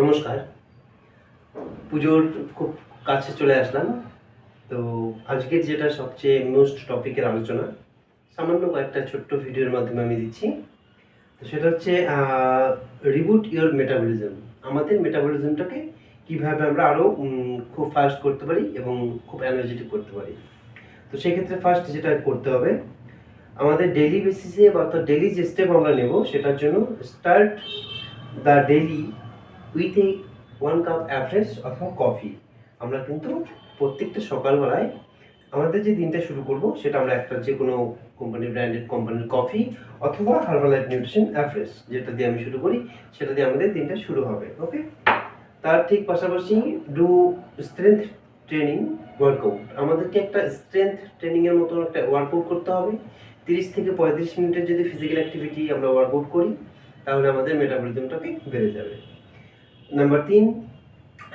নমস্কার। পুজোর খুব কাছে চলে আসলাম। তো আজকের যেটা সবচেয়ে মোস্ট টপিকের আলোচনা, সামান্য কয়েকটা ছোট্ট ভিডিওর মাধ্যমে আমি দিচ্ছি। তো সেটা হচ্ছে রিবুট ইওর মেটাবলিজম আমাদের মেটাবলিজমটাকে কীভাবে আমরা আরও খুব ফাস্ট করতে পারি এবং খুব এনার্জেটিক করতে পারি। তো সেক্ষেত্রে ফার্স্ট যেটা করতে হবে, আমাদের ডেলি বেসিসে বা অর্থাৎ ডেলি যে স্টেপ আমরা নেব, সেটার জন্য start the daily with a one cup average অথবা কফি। আমরা কিন্তু প্রত্যেকটা সকালবেলায় আমাদের যে দিনটা শুরু করব, সেটা আমরা একটা যে কোনো কোম্পানির ব্র্যান্ডেড কোম্পানির কফি অথবা হার্বালাইফ নিউট্রিশন অ্যাভারেজ যেটা দিয়ে আমি শুরু করি, সেটা দিয়ে আমাদের দিনটা শুরু হবে ওকে তার ঠিক পাশাপাশি ডু স্ট্রেংথ ট্রেনিং ওয়ার্কআউট আমাদেরকে একটা স্ট্রেংথ ট্রেনিংয়ের মতো একটা ওয়ার্কআউট করতে হবে। তিরিশ থেকে পঁয়ত্রিশ মিনিটের যদি ফিজিক্যাল অ্যাক্টিভিটি আমরা ওয়ার্কআউট করি তাহলে আমাদের মেটাবলিজমটাকে বেড়ে যাবে। নাম্বার তিন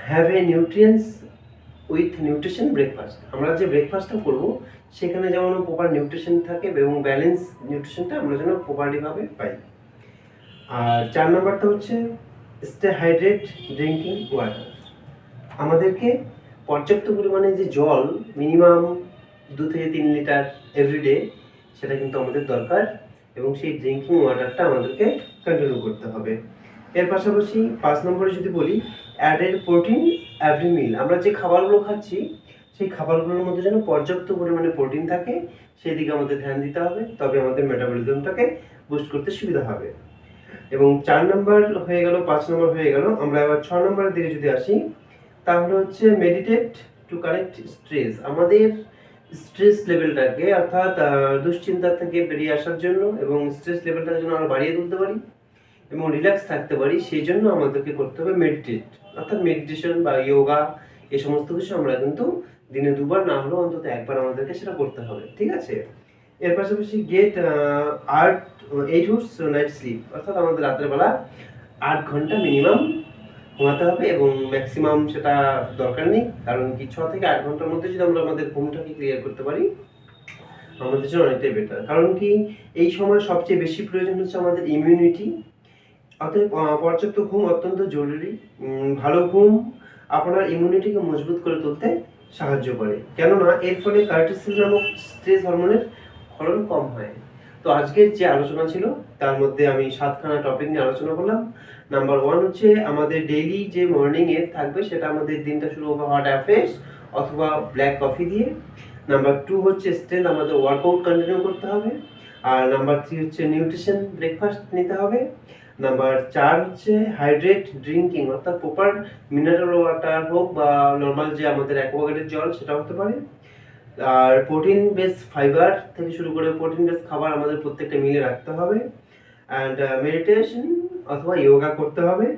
have a nutrients with nutrition breakfast আমরা যে ব্রেকফাস্টটা করব, সেখানে যেমন প্রপার নিউট্রিশন থাকে এবং ব্যালেন্স নিউট্রিশনটা আমরা যেন প্রপারলিভাবে পাই। আর চার নাম্বারটা হচ্ছে স্টে হাইড্রেট ড্রিঙ্কিং ওয়াটার আমাদেরকে পর্যাপ্ত পরিমাণে যে জল মিনিমাম দু থেকে তিন লিটার এভরিডে সেটা কিন্তু আমাদের দরকার। এবং সেই ড্রিঙ্কিং ওয়াটারটা আমাদেরকে কন্টিনিউ করতে হবে। এর পাশাপাশি পাঁচ নম্বরে যদি বলি অ্যাডেড প্রোটিন এভরি মিল আমরা যে খাবারগুলো খাচ্ছি, সেই খাবারগুলোর মধ্যে যেন পর্যাপ্ত পরিমাণে প্রোটিন থাকে সেই দিকে আমাদের ধ্যান দিতে হবে, তবে আমাদের মেটাবলিজমটাকে বুস্ট করতে সুবিধা হবে। এবং চার নম্বর হয়ে গেল, পাঁচ নম্বর হয়ে গেল। আমরা এবার ছ নম্বরের দিকে যদি আসি, তাহলে হচ্ছে মেডিটেট টু কারেক্ট স্ট্রেস আমাদের স্ট্রেস লেভেলটাকে অর্থাৎ দুশ্চিন্তা থেকে বেরিয়ে আসার জন্য এবং স্ট্রেস লেভেলটাকে যেন আমরা বাড়িয়ে তুলতে পারি এবং রিল্যাক্স থাকতে পারি, সেই জন্য আমাদেরকে করতে হবে মেডিটেট অর্থাৎ মেডিটেশন বা যোগা এ সমস্ত কিছু আমরা কিন্তু দিনে দুবার না হলেও অন্তত একবার আমাদেরকে সেটা করতে হবে, ঠিক আছে? এর পাশাপাশি গেট আট এইট হুডস নাইট স্লিপ অর্থাৎ আমাদের রাতের বেলা আট ঘণ্টা মিনিমাম ঘুমাতে হবে এবং ম্যাক্সিমাম সেটা দরকার নেই। কারণ কি, ছ থেকে আট ঘণ্টার মধ্যে যদি আমরা আমাদের ঘুমটাকে ক্লিয়ার করতে পারি, আমাদের জন্য অনেকটাই বেটার কারণ কি, এই সময় সবচেয়ে বেশি প্রয়োজন হচ্ছে আমাদের ইমিউনিটি অতএব পর্যাপ্ত ঘুম অত্যন্ত জরুরি। ভালো ঘুম আপনার ইমিউনিটিকে মজবুত করে তুলতে সাহায্য করে। কেননা, এর ফলে কার্টিসিল নামক স্ট্রেস হরমোনের ক্ষরণ কম হয়। তো আজকের যে আলোচনা ছিল, তার মধ্যে আমি সাতখানা টপিক নিয়ে আলোচনা করলাম। নাম্বার ওয়ান হচ্ছে আমাদের ডেইলি যে মর্নিং এর থাকবে, সেটা আমাদের দিনটা শুরু হবে হট অ্যাফ্রেশ অথবা ব্ল্যাক কফি দিয়ে। নাম্বার টু হচ্ছে স্ট্রেংথ আমাদের ওয়ার্কআউট কন্টিনিউ করতে হবে। আর নাম্বার থ্রি হচ্ছে নিউট্রিশন ব্রেকফাস্ট নিতে হবে। নাম্বার চার হচ্ছে হাইড্রেট ড্রিঙ্কিং অর্থাৎ প্রপার মিনারেল ওয়াটার হোক বা নর্মাল যে আমাদের অ্যাকোয়াগার্ডের জল সেটা হতে পারে। আর প্রোটিন বেস ফাইবার থেকে শুরু করে প্রোটিন বেস খাবার আমাদের প্রত্যেকটা মিলে রাখতে হবে। অ্যান্ড মেডিটেশন অথবা যোগা করতে হবে।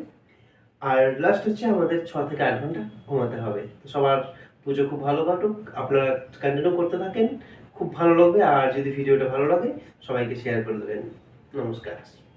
আর লাস্ট হচ্ছে আমাদের ছ থেকে আট ঘণ্টা ঘুমাতে হবে। সবার পুজো খুব ভালো কাটুক। আপনারা কন্টিনিউ করতে থাকেন। খুব ভালো লাগবে। আর যদি ভিডিওটা ভালো লাগে, সবাইকে শেয়ার করে দেবেন। নমস্কার।